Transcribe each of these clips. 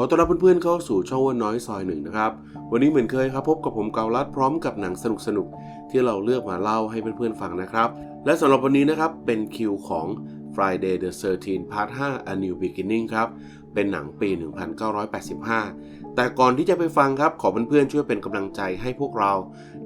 อต้อนรับเพื่อนๆเข้าสู่ช่องวันน้อยซอยหนึ่งนะครับ วันนี้เหมือนเคยครับพบกับผมเกาลัดพร้อมกับหนังสนุกๆที่เราเลือกมาเล่าให้เพื่อนๆฟังนะครับ และสำหรับวันนี้นะครับเป็นคิวของ Friday the 13 Part 5 A New Beginning ครับ เป็นหนังปี 1985 แต่ก่อนที่จะไปฟังครับ ขอเพื่อนๆช่วยเป็นกำลังใจให้พวกเรา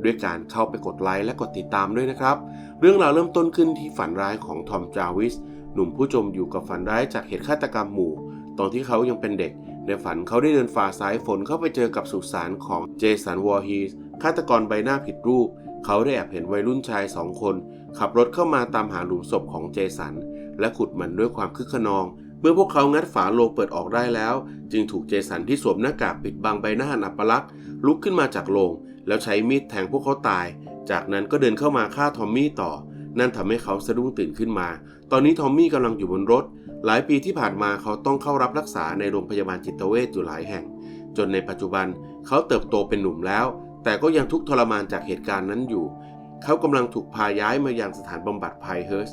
ด้วยการเข้าไปกดไลค์และกดติดตามด้วยนะครับ เรื่องราวเริ่มต้นขึ้นที่ฝันร้ายของทอมจาวิสหนุ่มผู้จมอยู่กับฝันร้ายจากเหตุฆาตกรรมหมู่ ตอนที่เขายังเป็นเด็ก ในฝันเขาได้เดินฝ่าสายฝนเข้าไปเจอกับสุสานของเจสันวอร์ฮีสฆาตกรใบหน้าผิดรูป เขาได้แอบเห็นวัยรุ่นชายสองคน ขับรถเข้ามาตามหาหลุมศพของเจสัน และขุดมันด้วยความคึกขนอง เมื่อพวกเขางัดฝาโลงเปิดออกได้แล้ว จึงถูกเจสันที่สวมหน้ากากปิดบังใบหน้าอัปลักษณ์ลุกขึ้นมาจากโลง แล้วใช้มีดแทงพวกเขาตาย จากนั้นก็เดินเข้ามาฆ่าทอมมี่ต่อ นั่นทำให้เขาสะดุ้งตื่นขึ้นมา ตอนนี้ทอมมี่กำลังอยู่บนรถ หลายปีที่ผ่านมาเขาต้องเข้ารับรักษาในโรงพยาบาลจิตเวชอยู่หลายแห่ง จนในปัจจุบันเขาเติบโตเป็นหนุ่มแล้ว แต่ก็ยังทุกข์ทรมานจากเหตุการณ์นั้นอยู่ เขากำลังถูกพาย้ายมายังสถานบำบัดไพเฮิร์ส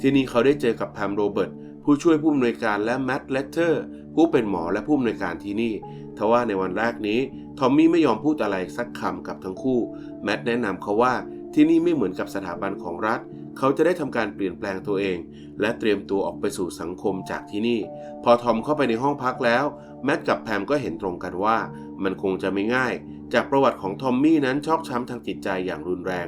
ที่นี่เขาได้เจอกับแพมโรเบิร์ตผู้ช่วยผู้อำนวยการและแมตต์เลตเตอร์ผู้เป็นหมอและผู้อำนวยการที่นี่ ทว่าในวันแรกนี้ทอมมี่ไม่ยอมพูดอะไรสักคำกับทั้งคู่ แมตต์แนะนำเขาว่าที่นี่ไม่เหมือนกับสถาบันของรัฐ เขาจะได้ทำการเปลี่ยนแปลงตัวเอง และเตรียมตัวออกไปสู่สังคมจากที่นี่ พอทอมเข้าไปในห้องพักแล้ว แมตต์กับแพมก็เห็นตรงกันว่า มันคงจะไม่ง่าย จากประวัติของทอมมี่นั้นชอกช้ำทางจิตใจอย่างรุนแรง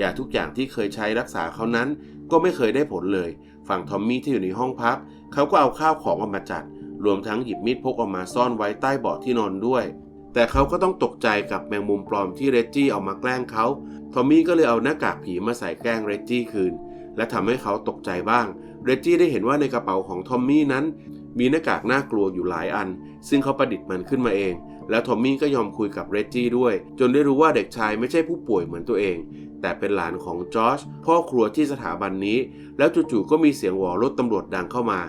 ยาทุกอย่างที่เคยใช้รักษาเขานั้นก็ไม่เคยได้ผลเลย ฝั่งทอมมี่ที่อยู่ในห้องพักเขาก็เอาข้าวของออกมาจัด รวมทั้งหยิบมีดพกออกมาซ่อนไว้ใต้เบาะที่นอนด้วย แต่เขาก็ต้องตกใจกับแมงมุมปลอมที่เรจจี้เอามาแกล้งเขา ทอมมี่ก็เลยเอาหน้ากากผีมาใส่แกล้งเรจจี้คืน และทำให้เขาตกใจบ้าง เรจจี้ได้เห็นว่าในกระเป๋าของทอมมี่นั้น มีหน้ากากน่ากลัวอยู่หลายอัน ซึ่งเขาประดิษฐ์มันขึ้นมาเอง แล้วทอมมี่ก็ยอมคุยกับเรจจี้ด้วย จนได้รู้ว่าเด็กชายไม่ใช่ผู้ป่วยเหมือนตัวเอง แต่เป็นหลานของจอร์จพ่อครัวที่สถาบันนี้ แล้วจู่ๆก็มีเสียงหวอรถตำรวจดังเข้ามา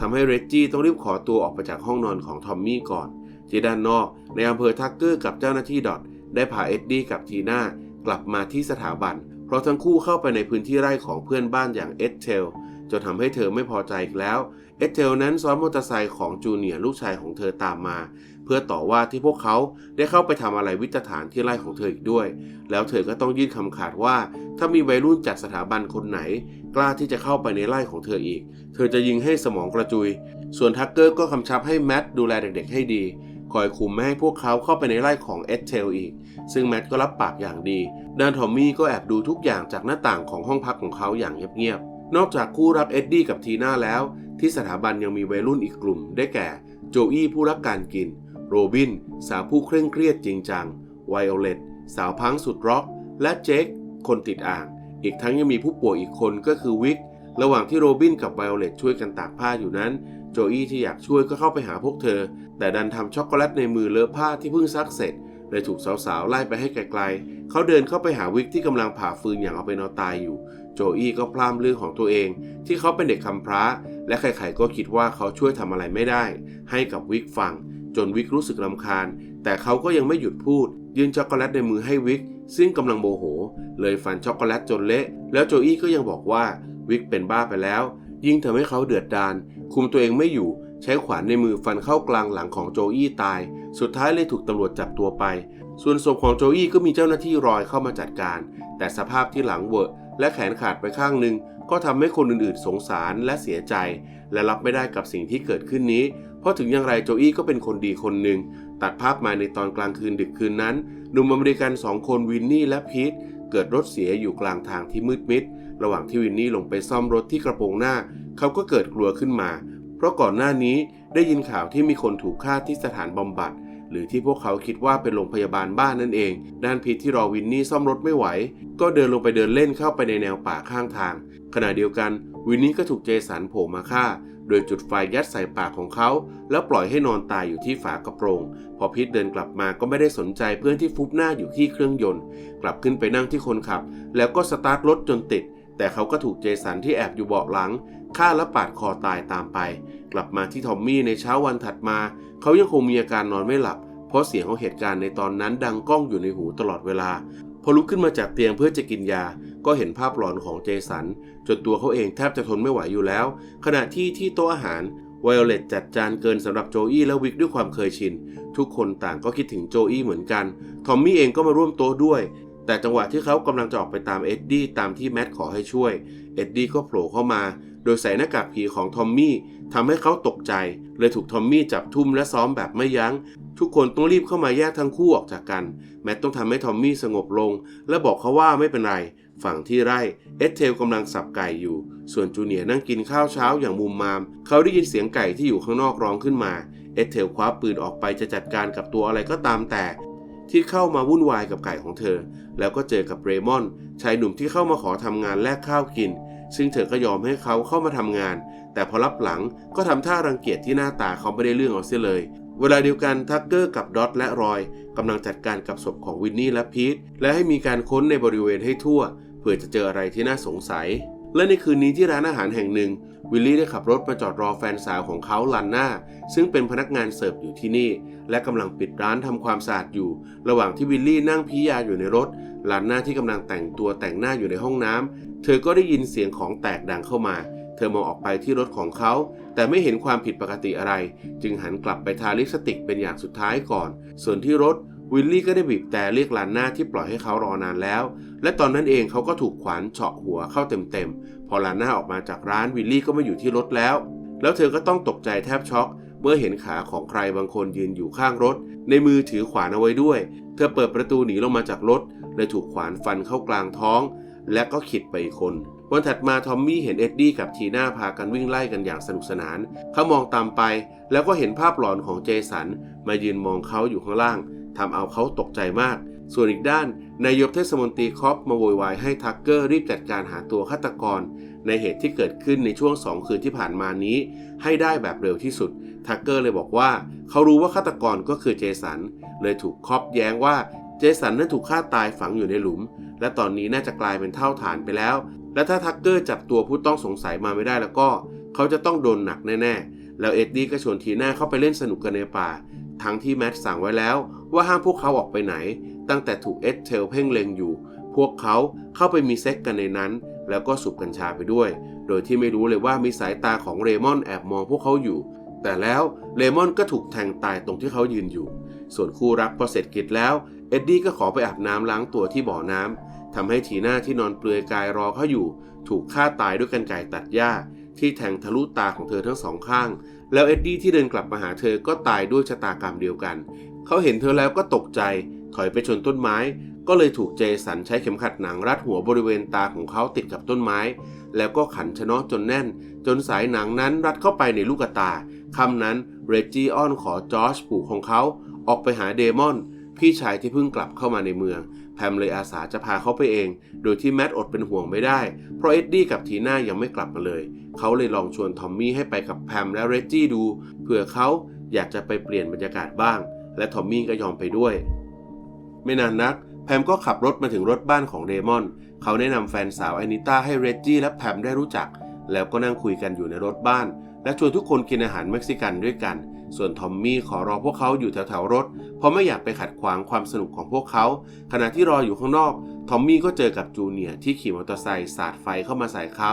ทำให้เรจจี้ต้องรีบขอตัวออกไปจากห้องนอนของทอมมี่ก่อน ที่ด้านนอกในอำเภอทักเกอร์กับเจ้าหน้าที่ดอทได้พาเอ็ดดี้กับทีน่ากลับมาที่สถาบัน เพราะทั้งคู่เข้าไปในพื้นที่ไร่ของเพื่อนบ้านอย่างเอ็ดเทลจนทำให้เธอไม่พอใจอีกแล้ว เอ็ดเทลนั้นซ้อนมอเตอร์ไซค์ของจูเนียร์ลูกชายของเธอตามมา เพื่อต่อว่าที่พวกเขาได้เข้าไปทำอะไรวิจฐานที่ไร่ของเธออีกด้วย แล้วเธอก็ต้องยื่นคำขาดว่า ถ้ามีวัยรุ่นจากสถาบันคนไหน กล้าที่จะเข้าไปในไร่ของเธออีก เธอจะยิงให้สมองกระจุย ส่วนทักเกอร์ก็คำชับให้แมทดูแลเด็กๆให้ดี คอยคุมไม่ให้พวกเขาเข้าไปในไร่ของเอ็ดเทลอีก ซึ่งแมทก็รับปากอย่างดีด้านทอมมี่ก็แอบดูทุกอย่างจากหน้าต่างของห้องพักของเขาอย่างเงียบๆ นอกจากคู่รักเอ็ดดี้กับทีน่าแล้ว ที่สถาบันยังมีวัยรุ่นอีกกลุ่ม ได้แก่ โจอี้ผู้รักการกิน โรบิน สาวผู้เคร่งเครียดจริงจัง ไวโอเลตสาวพังสุดร็อก และเจคคนติดอ่าง อีกทั้งยังมีผู้ป่วยอีกคนก็คือวิกระหว่างที่โรบินกับไวโอเลตช่วยกันตากผ้าอยู่นั้น โจอี้ที่อยากช่วยก็เข้าไปหาพวกเธอ แต่ดันทำช็อกโกแลตในมือเลอะผ้าที่เพิ่งซักเสร็จเลยถูกสาวๆ ไล่ไปให้ไกลๆ เขาเดินเข้าไปหาวิกที่กำลังผ่าฟืนอย่างเอาเป็นเอาตายอยู่ โจอี้ก็พลามเรื่องของตัวเอง ที่เขาเป็นเด็กคำพร้า และใครๆ ก็คิดว่าเขาช่วยทำอะไรไม่ได้ ให้กับวิกฟัง จนวิกรู้สึกรำคาญ แต่เขาก็ยังไม่หยุดพูด ยื่นช็อกโกแลตในมือให้วิก ซึ่งกำลังโมโห เลยฟันช็อกโกแลตจนเละ แล้วโจอี้ก็ยังบอกว่าวิกเป็นบ้าไปแล้ว ยิ่งทำให้เขาเดือดดาล คุมตัวเองไม่อยู่ ใช้ขวานในมือฟันเข้ากลางหลังของโจอี้ตาย สุดท้ายเลยถูกตำรวจจับตัวไป ส่วนศพของโจอี้ก็มีเจ้าหน้าที่รอยเข้ามาจัดการ แต่สภาพที่หลังเวอะและแขนขาดไปข้างหนึ่งก็ทำให้คนอื่นๆ สงสารและเสียใจ และรับไม่ได้กับสิ่งที่เกิดขึ้นนี้ เพราะถึงอย่างไรโจอี้ก็เป็นคนดีคนหนึ่ง ตัดภาพมาในตอนกลางคืนดึกคืนนั้นหนุ่มอเมริกันสองคนวินนี่และพีทเกิดรถเสียอยู่กลางทางที่มืดมิด ระหว่างที่วินนี่ลงไปซ่อมรถที่กระโปรงหน้า เขาก็เกิดกลัวขึ้นมา เพราะก่อนหน้านี้ได้ยินข่าวที่มีคนถูกฆ่าที่สถานบำบัด หรือที่พวกเขาคิดว่าเป็นโรงพยาบาลบ้านนั่นเอง ด้านพีทที่รอวินนี่ซ่อมรถไม่ไหว ก็เดินลงไปเดินเล่นเข้าไปในแนวป่าข้างทาง ขณะเดียวกันวินนี่ก็ถูกเจสันโผล่มาฆ่า โดยจุดไฟยัดใส่ปากของเขา แล้วปล่อยให้นอนตายอยู่ที่ฝากระโปรง พอพีทเดินกลับมาก็ไม่ได้สนใจเพื่อนที่ฟุบหน้าอยู่ที่เครื่องยนต์ กลับขึ้นไปนั่งที่คนขับ แล้วก็สตาร์ทรถจนติดแต่เขาก็ถูกเจสันที่แอบอยู่เบาะหลัง ฆ่าและปาดคอตายตามไป กลับมาที่ทอมมี่ในเช้าวันถัดมา เขายังคงมีอาการนอนไม่หลับ เพราะเสียงของเหตุการณ์ในตอนนั้นดังก้องอยู่ในหูตลอดเวลา พอลุกขึ้นมาจากเตียงเพื่อจะกินยา ก็เห็นภาพหลอนของเจสัน จนตัวเขาเองแทบจะทนไม่ไหวอยู่แล้ว ขณะที่ที่โต๊ะอาหารไวโอเลตจัดจานเกินสำหรับโจอี้และวิกด้วยความเคยชิน ทุกคนต่างก็คิดถึงโจอี้เหมือนกัน ทอมมี่เองก็มาร่วมโต๊ะด้วย แต่จังหวะที่เขากำลังจะออกไปตามเอ็ดดี้ตามที่แมทขอให้ช่วย เอ็ดดี้ก็โผล่เข้ามา โดยใส่หน้ากากผีของทอมมี่ทำให้เขาตกใจ เลยถูกทอมมี่จับทุ่มและซ้อมแบบไม่ยัง้ง ทุกคนต้องรีบเข้ามาแยกทั้งคู่ออกจากกัน แมทต้องทำให้ทอมมี่สงบลง และบอกเขาว่าไม่เป็นไร ฝั่งที่ไร่เอสเทลกำลังสับไก่อยู่ ส่วนจูเนียร์นั่งกินข้าวเช้าอย่างมุมมาม เขาได้ยินเสียงไก่ที่อยู่ข้างนอกร้องขึ้นมา เอสเทลคว้าปืนออกไปจะจัดการกับตัวอะไรก็ตามแต่ที่เข้ามาวุ่นวายกับไก่ของเธอ แล้วก็เจอกับเรมอนชายหนุ่มที่เข้ามาขอทำงานแลกข้าวกิน ซึ่งเธอก็ยอมให้เขาเข้ามาทำงาน แต่พอรับหลังก็ทำท่ารังเกียจที่หน้าตาเขาไม่ได้เรื่องเอาเสียเลย เวลาเดียวกันทักเกอร์กับดอทและรอยกำลังจัดการกับศพของวินนี่และพีทและให้มีการค้นในบริเวณให้ทั่ว เพื่อจะเจออะไรที่น่าสงสัย และในคืนนี้ที่ร้านอาหารแห่งหนึ่ง วิลลี่ได้ขับรถมาจอดรอแฟนสาวของเขาลันน่าซึ่งเป็นพนักงานเสิร์ฟอยู่ที่นี่ และกำลังปิดร้านทำความสะอาดอยู่ ระหว่างที่วิลลี่นั่งพิยาอยู่ในรถ ลันหน่าที่กำลังแต่งตัวแต่งหน้าอยู่ในห้องน้ำเธอก็ได้ยินเสียงของแตกดังเข้ามา เธอมองออกไปที่รถของเขา แต่ไม่เห็นความผิดปกติอะไร จึงหันกลับไปทาลิปสติกเป็นอย่างสุดท้ายก่อน ส่วนที่รถวิลลี่ก็ได้บีบแต่เรียกลานหน้าที่ปล่อยให้เขารอนานแล้ว และตอนนั้นเองเขาก็ถูกขวานเฉาะหัวเข้าเต็มๆ พอลานหน้าออกมาจากร้านวิลลี่ก็ไม่อยู่ที่รถแล้ว แล้วเธอก็ต้องตกใจแทบช็อก เมื่อเห็นขาของใครบางคนยืนอยู่ข้างรถ ในมือถือขวานเอาไว้ด้วย เธอเปิดประตูหนีลงมาจากรถ เลยถูกขวานฟันเข้ากลางท้อง และก็ขิดไปอีกคน วันถัดมาทอมมี่เห็นเอ็ดดี้กับทีน่าพากันวิ่งไล่กันอย่างสนุกสนาน เขามองตามไป แล้วก็เห็นภาพหลอนของเจสันมายืนมองเขาอยู่ข้างล่างทำเอาเขาตกใจมาก ส่วนอีกด้านนายกเทศมนตรีคอปมาโวยวายให้ทักเกอร์รีบจัดการหาตัวฆาตกร ในเหตุที่เกิดขึ้นในช่วงสองคืนที่ผ่านมานี้ ให้ได้แบบเร็วที่สุดทักเกอร์เลยบอกว่า เขารู้ว่าฆาตกรก็คือเจสัน เลยถูกคอปแย้งว่า เจสันนั้นถูกฆ่าตายฝังอยู่ในหลุม และตอนนี้น่าจะกลายเป็นเท่าฐานไปแล้ว และถ้าทักเกอร์จับตัวผู้ต้องสงสัยมาไม่ได้แล้วก็ เขาจะต้องโดนหนักแน่ๆ แล้วเอ็ดดี้ก็ชวนทีน่าเข้าไปเล่นสนุกกันในป่า ทั้งที่แมทสั่งไว้แล้วว่าห้ามพวกเขาออกไปไหน ตั้งแต่ถูกเอ็ดเทลเพ่งเล็งอยู่ พวกเขาเข้าไปมีเซ็กกันในนั้น แล้วก็สูบกัญชาไปด้วย โดยที่ไม่รู้เลยว่ามีสายตาของเรมอนแอบมองพวกเขาอยู่ แต่แล้วเรมอนก็ถูกแทงตายตรงที่เขายืนอยู่ ส่วนคู่รักพอเสร็จกิจแล้ว เอ็ดดี้ก็ขอไปอาบน้ำล้างตัวที่บ่อน้ำทำให้ทีน่าที่นอนเปลือยกายรอเขาอยู่ ถูกฆ่าตายด้วยกันไก่ตัดหญ้า ที่แทงทะลุตาของเธอทั้งสองข้าง แล้วเอ็ดดี้ที่เดินกลับมาหาเธอก็ตายด้วยชะตากรรมเดียวกัน เขาเห็นเธอแล้วก็ตกใจ ถอยไปชนต้นไม้ ก็เลยถูกเจสันใช้เข็มขัดหนังรัดหัวบริเวณตาของเขาติดกับต้นไม้ แล้วก็ขันชะนาะจนแน่น จนสายหนังนั้นรัดเข้าไปในลูกตาคำนั้นเรจจี้อ้อนขอจอร์จปู่ของเขาออกไปหาเดมอน พี่ชายที่เพิ่งกลับเข้ามาในเมือง แพมเลยอาสาจะพาเขาไปเอง โดยที่แมทอดเป็นห่วงไม่ได้ เพราะเอ็ดดี้กับทีน่ายังไม่กลับมาเลย เขาเลยลองชวนทอมมี่ให้ไปกับแพมและเรจจี้ดู เผื่อเขาอยากจะไปเปลี่ยนบรรยากาศบ้าง และทอมมี่ก็ยอมไปด้วย ไม่นานนัก แพมก็ขับรถมาถึงรถบ้านของเดมอน เขาแนะนำแฟนสาวแอนิต้าให้เรจจี้และแพมได้รู้จัก แล้วก็นั่งคุยกันอยู่ในรถบ้าน และชวนทุกคนกินอาหารเม็กซิกันด้วยกัน ส่วนทอมมี่ขอรอพวกเขาอยู่แถวๆรถ เพราะไม่อยากไปขัดขวางความสนุกของพวกเขา ขณะที่รออยู่ข้างนอก ทอมมี่ก็เจอกับจูเนียร์ที่ขี่มอเตอร์ไซค์สาดไฟเข้ามาใส่เขา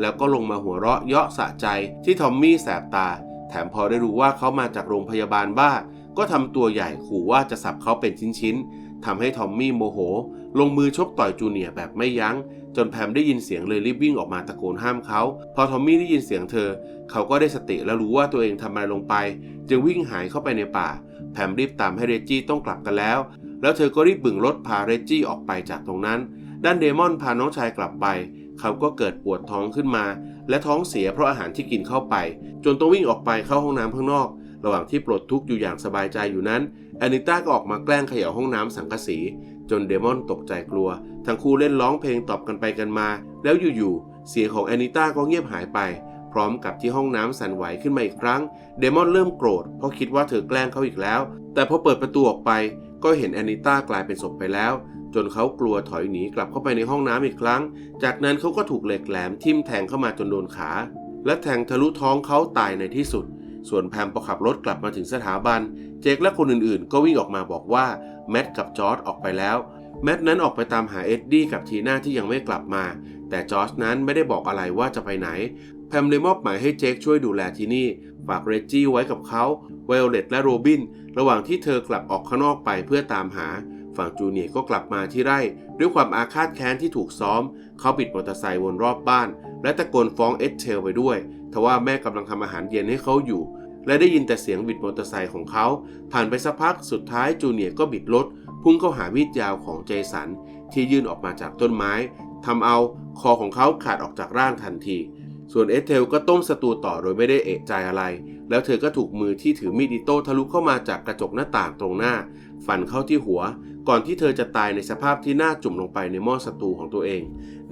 แล้วก็ลงมาหัวเราะเยาะสะใจที่ทอมมี่แสบตา แถมพอได้รู้ว่าเขามาจากโรงพยาบาลบ้า ก็ทำตัวใหญ่ขู่ว่าจะสับเขาเป็นชิ้นๆทำให้ทอมมี่โมโห ลงมือชกต่อยจูเนียร์แบบไม่ยัง้ง จนแพมได้ยินเสียงเลยรีบวิ่งออกมาตะโกนห้ามเขา พอทอมมี่ได้ยินเสียงเธอ เขาก็ได้สติและรู้ว่าตัวเองทำอะไรลงไป จึงวิ่งหายเข้าไปในป่า แพมรีบตามให้เรจจี้ต้องกลับกันแล้ว แล้วเธอก็รีบบึงรถพาเรจจี้ออกไปจากตรงนั้น ด้านเดมอนพาน้องชายกลับไป เขาก็เกิดปวดท้องขึ้นมา และท้องเสียเพราะอาหารที่กินเข้าไป จนต้องวิ่งออกไปเข้าห้องน้ำข้างนอก ระหว่างที่ปลดทุกข์อยู่อย่างสบายใจอยู่นั้นแอนิต้าก็ออกมาแกล้งเขย่าห้องน้ำสังกะสี จนเดมอนตกใจกลัว ทั้งคู่เล่นร้องเพลงตอบกันไปกันมา แล้วอยู่ๆ เสียงของแอนิต้าก็เงียบหายไป พร้อมกับที่ห้องน้ำสั่นไหวขึ้นมาอีกครั้ง เดมอนเริ่มโกรธเพราะคิดว่าเธอแกล้งเขาอีกแล้ว แต่พอเปิดประตูออกไป ก็เห็นแอนิต้ากลายเป็นศพไปแล้ว จนเขากลัวถอยหนีกลับเข้าไปในห้องน้ำอีกครั้ง จากนั้นเขาก็ถูกเหล็กแหลมทิ่มแทงเข้ามาจนโดนขา และแทงทะลุท้องเขาตายในที่สุด ส่วนแพมพอขับรถกลับมาถึงสถาบัน เจคและคนอื่นๆ ก็วิ่งออกมาบอกว่าแมทกับจอร์ดออกไปแล้ว แมทนั้นออกไปตามหาเอ็ดดี้กับทีน่าที่ยังไม่กลับมา แต่จอร์จนั้นไม่ได้บอกอะไรว่าจะไปไหนแพมเลยมอบหมายให้เจคช่วยดูแลที่นี่ ฝากเรจจี้ไว้กับเขาไวโอเลตและโรบิน ระหว่างที่เธอกลับออกข้างนอกไปเพื่อตามหา ฝั่งจูเนียก็กลับมาที่ไร่ ด้วยความอาฆาตแค้นที่ถูกซ้อม เขาบิดมอเตอร์ไซค์วนรอบบ้าน และตะโกนฟ้องเอสเทลไปด้วยทว่าแม่กำลังทำอาหารเย็นให้เขาอยู่ และได้ยินแต่เสียงบิดมอเตอร์ไซค์ของเขา ผ่านไปสักพักสุดท้ายจูเนียก็บิดรถ พุ่งเข้าหามีดยาวของเจสันที่ยื่นออกมาจากต้นไม้ทำเอาคอของเขาขาดออกจากร่างทันที ส่วนเอสเทลก็ต้มสตูต่อโดยไม่ได้เอะใจอะไร แล้วเธอก็ถูกมือที่ถือมีดอิโต้ทะลุเข้ามาจากกระจกหน้าต่างตรงหน้า ฟันเข้าที่หัว ก่อนที่เธอจะตายในสภาพที่หน้าจุ่มลงไปในหม้อสตูของตัวเอง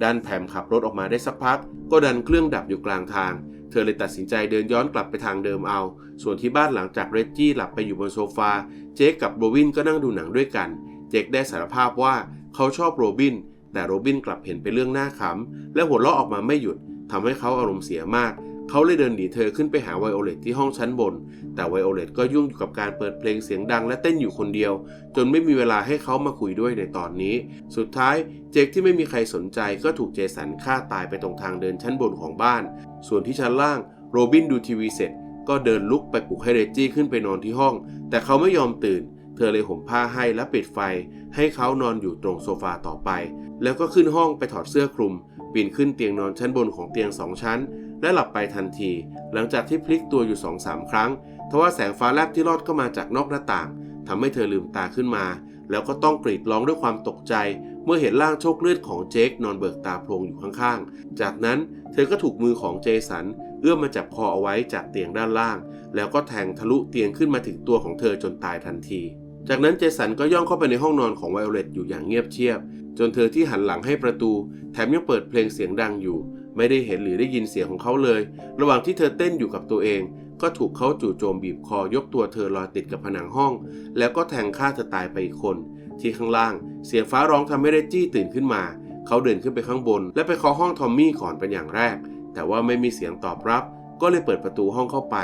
ด้านแผมขับรถออกมาได้สักพัก ก็ดันเครื่องดับอยู่กลางทาง เธอเลยตัดสินใจเดินย้อนกลับไปทางเดิมเอา ส่วนที่บ้านหลังจากเรจจี้หลับไปอยู่บนโซฟา เจคกับโรบินก็นั่งดูหนังด้วยกัน เจคได้สารภาพว่าเขาชอบโรบิน แต่โรบินกลับเห็นเป็นเรื่องน่าขำและหัวเราะออกมาไม่หยุดทำให้เขาอารมณ์เสียมาก เขาเลยเดินหนีเธอขึ้นไปหาไวโอเลตที่ห้องชั้นบน แต่ไวโอเลตก็ยุ่งอยู่กับการเปิดเพลงเสียงดังและเต้นอยู่คนเดียว จนไม่มีเวลาให้เขามาคุยด้วยในตอนนี้ สุดท้ายเจคที่ไม่มีใครสนใจก็ถูกเจสันฆ่าตายไปตรงทางเดินชั้นบนของบ้าน ส่วนที่ชั้นล่างโรบินดูทีวีเสร็จ ก็เดินลุกไปปลุกให้เรจจี้ขึ้นไปนอนที่ห้อง แต่เขาไม่ยอมตื่น เธอเลยห่มผ้าให้และปิดไฟ ให้เขานอนอยู่ตรงโซฟาต่อไป แล้วก็ขึ้นห้องไปถอดเสื้อคลุม ปีนขึ้นเตียงนอนชั้นบนของเตียงสองชั้น และหลับไปทันที หลังจากที่พลิกตัวอยู่สองสามครั้งทว่าแสงฟ้าแลบที่ลอดเข้ามาจากนอกหน้าต่างทำให้เธอลืมตาขึ้นมา แล้วก็ต้องกรีดร้องด้วยความตกใจ เมื่อเห็นร่างโชคเลือดของเจคนอนเบิกตาโพลงอยู่ข้างๆ จากนั้นเธอก็ถูกมือของเจสัน เอื้อมมาจับคอเอาไว้จากเตียงด้านล่าง แล้วก็แทงทะลุเตียงขึ้นมาถึงตัวของเธอจนตายทันที จากนั้นเจสันก็ย่องเข้าไปในห้องนอนของไวโอเลตอยู่อย่างเงียบเชียบ จนเธอที่หันหลังให้ประตู แถมยังเปิดเพลงเสียงดังอยู่ ไม่ได้เห็นหรือได้ยินเสียงของเขาเลย ระหว่างที่เธอเต้นอยู่กับตัวเอง ก็ถูกเขาจู่โจมบีบคอยกตัวเธอลอยติดกับผนังห้อง แล้วก็แทงฆ่าเธอตายไปอีกคน ที่ข้างล่าง เสียงฟ้าร้องทำให้เรจจี้ตื่นขึ้นมาเขาเดินขึ้นไปข้างบน และไปเคาะห้องทอมมี่ก่อนเป็นอย่างแรก แต่ว่าไม่มีเสียงตอบรับ ก็เลยเปิดประตูห้องเข้าไป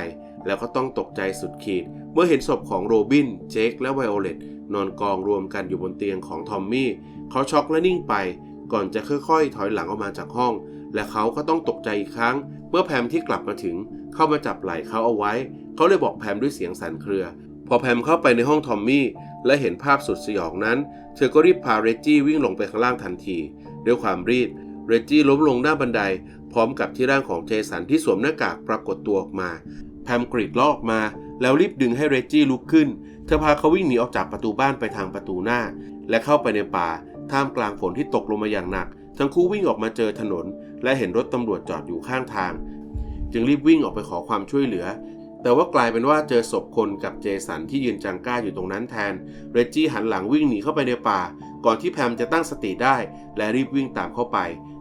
แล้วก็ต้องตกใจสุดขีด เมื่อเห็นศพของโรบิน เจค และไวโอเลตนอนกองรวมกันอยู่บนเตียงของทอมมี่ เขาช็อกและนิ่งไป ก่อนจะค่อยๆ ถอยหลังออกมาจากห้อง และเขาก็ต้องตกใจอีกครั้ง เมื่อแพมที่กลับมาถึง เข้ามาจับไหล่เขาเอาไว้ เขาเลยบอกแพมด้วยเสียงสั่นเครือ พอแพมเข้าไปในห้องทอมมี่ และเห็นภาพสุดสยองนั้น เธอก็รีบพาเรจจี้วิ่งลงไปข้างล่างทันที ด้วยความรีบ เรจจี้ล้มลงหน้าบันได พร้อมกับที่ร่างของเจสันที่สวมหน้ากากปรากฏตัวออกมาแพมกรีดลอออกมา แล้วรีบดึงให้เรจจี้ลุกขึ้น เธอพาเขาวิ่งหนีออกจากประตูบ้านไปทางประตูหน้า และเข้าไปในป่า ท่ามกลางฝนที่ตกลงมาอย่างหนัก ทั้งคู่วิ่งออกมาเจอถนน และเห็นรถตำรวจจอดอยู่ข้างทาง จึงรีบวิ่งออกไปขอความช่วยเหลือ แต่ว่ากลายเป็นว่าเจอศพคนกับเจสันที่ยืนจังก้าอยู่ตรงนั้นแทน เรจจี้หันหลังวิ่งหนีเข้าไปในป่า ก่อนที่แพมจะตั้งสติได้ และรีบวิ่งตามเข้าไป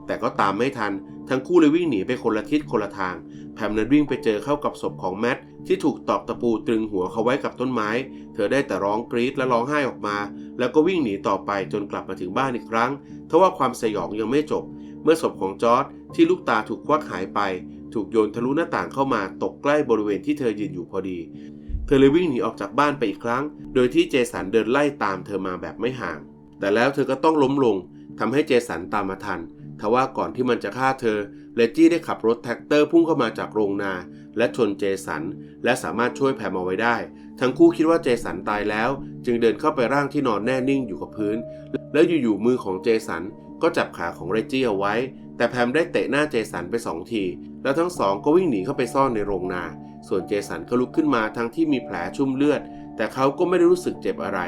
แต่ก็ตามไม่ทัน ทั้งคู่เลยวิ่งหนีไปคนละทิศคนละทาง แพมนั้นวิ่งไปเจอเข้ากับศพของแมทที่ถูกตอกตะปูตรึงหัวเขาไว้กับต้นไม้ เธอได้แต่ร้องกรีดและร้องไห้ออกมา แล้วก็วิ่งหนีต่อไปจนกลับมาถึงบ้านอีกครั้ง ทว่าความสยองยังไม่จบ เมื่อศพของจอร์ดที่ลูกตาถูกควักหายไป ถูกโยนทะลุหน้าต่างเข้ามาตกใกล้บริเวณที่เธอยืนอยู่พอดี เธอเลยวิ่งหนีออกจากบ้านไปอีกครั้ง โดยที่เจสันเดินไล่ตามเธอมาแบบไม่ห่าง แต่แล้วเธอก็ต้องล้มลงทำให้เจสันตามมาทัน ทว่าก่อนที่มันจะฆ่าเธอ เลจี้ได้ขับรถแท็กเตอร์พุ่งเข้ามาจากโรงนา และชนเจสัน และสามารถช่วยแพมเอาไว้ได้ ทั้งคู่คิดว่าเจสันตายแล้ว จึงเดินเข้าไปร่างที่นอนแน่นิ่งอยู่กับพื้น แล้วอยู่ๆมือของเจสันก็จับขาของเรจจี้เอาไว้ แต่แพมได้เตะหน้าเจสันไปสองที แล้วทั้งสองก็วิ่งหนีเข้าไปซ่อนในโรงนา ส่วนเจสันก็ลุกขึ้นมาทั้งที่มีแผลชุ่มเลือด แต่เขาก็ไม่ได้รู้สึกเจ็บอะไร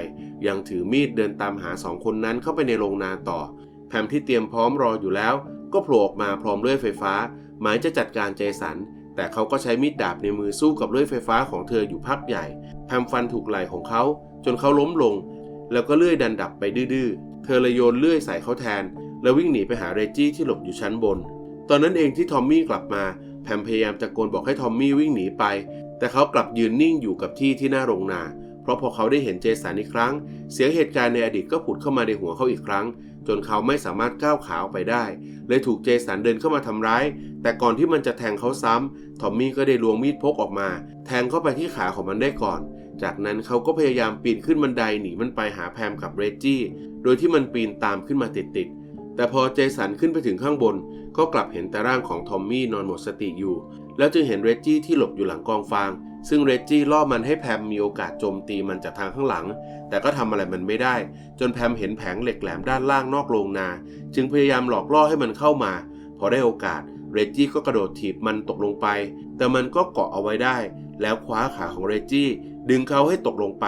ยังถือมีดเดินตามหาสองคนนั้นเข้าไปในโรงนาต่อ แพมที่เตรียมพร้อมรออยู่แล้ว ก็โผล่ออกมาพร้อมเลื่อยไฟฟ้า หมายจะจัดการเจสัน แต่เขาก็ใช้มีดดาบในมือสู้กับเลื่อยไฟฟ้าของเธออยู่พักใหญ่ แพมฟันถูกไหล่ของเขา จนเขาล้มลง แล้วก็เลื่อยดันดับไปดื้อๆ เธอเลยโยนเลื่อยใส่เขาแทน แล้ววิ่งหนีไปหาเรจี้ที่หลบอยู่ชั้นบน ตอนนั้นเองที่ทอมมี่กลับมา แพมพยายามตะโกนบอกให้ทอมมี่วิ่งหนีไป แต่เขากลับยืนนิ่งอยู่กับที่ที่หน้าโรงนา เพราะพอเขาได้เห็นเจสันอีกครั้ง เสียงเหตุการณ์ในอดีตก็ผุดเข้ามาในหัวเขาอีกครั้ง จนเขาไม่สามารถก้าวขาออกไปได้ เลยถูกเจสันเดินเข้ามาทำร้าย แต่ก่อนที่มันจะแทงเขาซ้ำทอมมี่ก็ได้ลวงมีดพกออกมา แทงเข้าไปที่ขาของมันได้ก่อน จากนั้นเขาก็พยายามปีนขึ้นบันไดหนีมันไปหาแพมกับเรจจี้โดยที่มันปีนตามขึ้นมาติดๆแต่พอเจสันขึ้นไปถึงข้างบน ก็กลับเห็นแต่ร่างของทอมมี่นอนหมดสติอยู่ แล้วจึงเห็นเรจจี้ที่หลบอยู่หลังกองฟาง ซึ่งเรจจี้ล่อมันให้แพมมีโอกาสโจมตีมันจากทางข้างหลัง แต่ก็ทำอะไรมันไม่ได้ จนแพมเห็นแผงเหล็กแหลมด้านล่างนอกโรงนา จึงพยายามหลอกล่อให้มันเข้ามา พอได้โอกาสเรจจี้ก็กระโดดถีบมันตกลงไป แต่มันก็เกาะเอาไว้ได้ แล้วคว้าขาของเรจจี้ดึงเขาให้ตกลงไป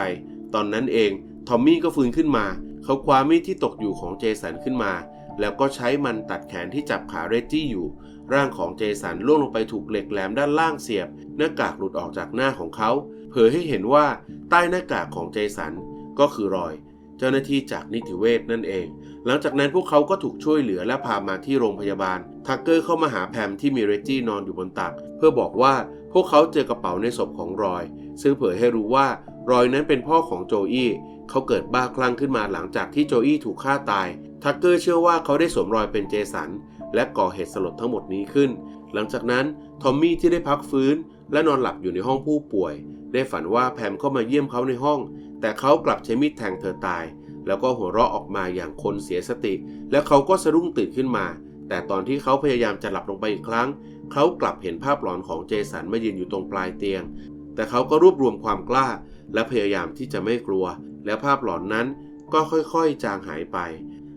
ตอนนั้นเองทอมมี่ก็ฟื้นขึ้นมา เขาคว้ามีดที่ตกอยู่ของเจสันขึ้นมา แล้วก็ใช้มันตัดแขนที่จับขาเรจจี้อยู่ ร่างของเจสันล่วงลงไปถูกเหล็กแหลมด้านล่างเสียบ หน้ากากหลุดออกจากหน้าของเขา เผยให้เห็นว่าใต้หน้ากากของเจสันก็คือรอย เจ้าหน้าที่จากนิติเวชนั่นเอง หลังจากนั้นพวกเขาก็ถูกช่วยเหลือและพามาที่โรงพยาบาล ทักเกอร์เข้ามาหาแพมที่มีเรจจี้นอนอยู่บนตัก เพื่อบอกว่าพวกเขาเจอกระเป๋าในศพของรอย ซึ่งเผยให้รู้ว่ารอยนั้นเป็นพ่อของโจอี้เขาเกิดบ้าคลั่งขึ้นมาหลังจากที่โจอี้ถูกฆ่าตาย ทักเกอร์เชื่อว่าเขาได้สวมรอยเป็นเจสัน และก่อเหตุสลดทั้งหมดนี้ขึ้น หลังจากนั้นทอมมี่ที่ได้พักฟื้น และนอนหลับอยู่ในห้องผู้ป่วย ได้ฝันว่าแพมเข้ามาเยี่ยมเขาในห้อง แต่เขากลับใช้มีดแทงเธอตาย แล้วก็หัวเราะออกมาอย่างคนเสียสติ และเขาก็สะดุ้งตื่นขึ้นมา แต่ตอนที่เขาพยายามจะหลับลงไปอีกครั้ง เขากลับเห็นภาพหลอนของเจสันมายืนอยู่ตรงปลายเตียง แต่เขาก็รวบรวมความกล้า และพยายามที่จะไม่กลัว และภาพหลอนนั้นก็ค่อยๆ จางหายไป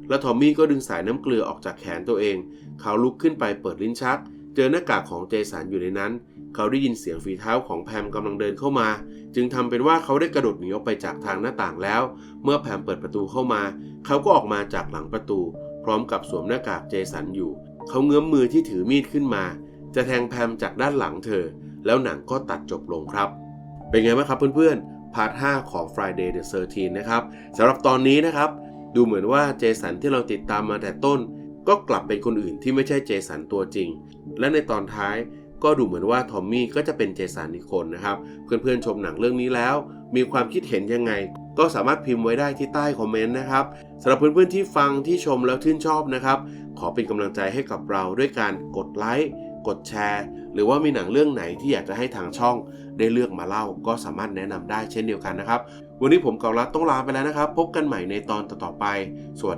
แล้วทอมมี่ก็ดึงสายน้ำเกลือออกจากแขนตัวเอง เขาลุกขึ้นไปเปิดลิ้นชัก เจอหน้ากากของเจสันอยู่ในนั้น เขาได้ยินเสียงฝีเท้าของแพมกำลังเดินเข้ามา จึงทำเป็นว่าเขาได้กระโดดหนีออกไปจากทางหน้าต่างแล้ว เมื่อแพมเปิดประตูเข้ามา เขาก็ออกมาจากหลังประตู พร้อมกับสวมหน้ากากเจสันอยู่ เขาเงื้อมมือที่ถือมีดขึ้นมา จะแทงแพมจากด้านหลังเธอ แล้วหนังก็ตัดจบลงครับ เป็นไงบ้างครับเพื่อนๆพาร์ท 5 ของ Friday the 13 นะครับสำหรับตอนนี้นะครับ ดูเหมือนว่าเจสันที่เราติดตามมาแต่ต้น ก็กลับเป็นคนอื่นที่ไม่ใช่เจสันตัวจริง และในตอนท้ายก็ดูเหมือนว่าทอมมี่ก็จะเป็นเจสันอีกคนนะครับ เพื่อนๆชมหนังเรื่องนี้แล้ว มีความคิดเห็นยังไง ก็สามารถพิมพ์ไว้ได้ที่ใต้คอมเมนต์นะครับสำหรับเพื่อนๆที่ฟังที่ชมแล้วชื่นชอบนะครับ ขอเป็นกำลังใจให้กับเราด้วยการกดไลค์กดแชร์ หรือว่ามีหนังเรื่องไหนที่อยากจะให้ทางช่อง ได้เลือกมาเล่าก็สามารถแนะนำได้เช่นเดียวกันนะครับ วันนี้ผมเกาลัดต้องลาไปแล้วนะครับ พบกันใหม่ในตอนต่อๆไปสวัสดี